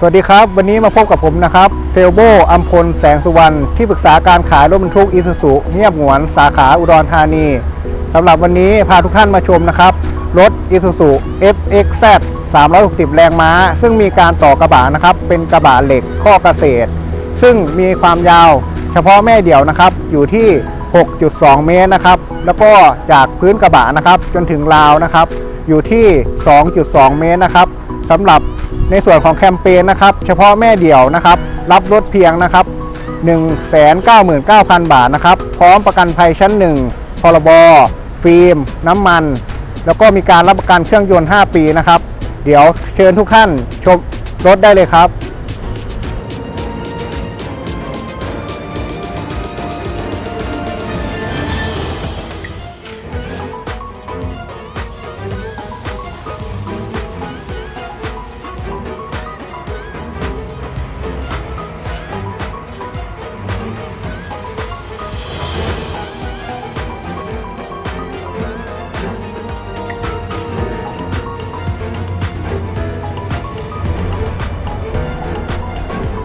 สวัสดีครับ วันนี้มาพบกับผมนะครับเซลโบอัมพลแสงสุวรรณที่ปรึกษาการขายรถบรรทุกอีซูซุเงียบหงวนสาขาอุดรธานี สำหรับวันนี้พาทุกท่านมาชมนะครับ รถอีซูซุ FXZ 360 แรงม้า ซึ่งมีการต่อกระบะนะครับ เป็นกระบะเหล็กข้อเกษตร ซึ่งมีความยาวเฉพาะแม่เดี่ยวนะครับ อยู่ที่ 6.2 เมตรนะครับ แล้วก็จากพื้นกระบะนะครับ จนถึงราวนะครับ อยู่ที่ 2.2 เมตรนะครับ สำหรับในส่วนของแคมเปญนะครับ เฉพาะแม่เดี่ยวนะครับ รับรถเพียงนะครับ 199,000 บาทนะครับ พร้อมประกันภัยชั้น 1 พรบ ฟิล์ม น้ำมัน แล้วก็มีการรับประกันเครื่องยนต์ 5 ปีนะครับ เดี๋ยวเชิญทุกท่านชมรถได้เลยครับ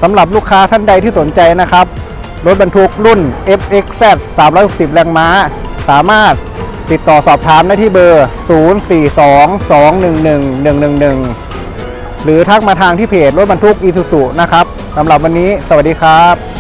สำหรับลูกค้าท่านใดที่สนใจนะครับ รถบรรทุกรุ่น FXZ 360 แรงม้า สามารถติดต่อสอบถามได้ที่เบอร์ 042-211-111 หรือทักมาทางที่เพจรถบรรทุกอีซูซุนะครับสำหรับวันนี้ สวัสดีครับ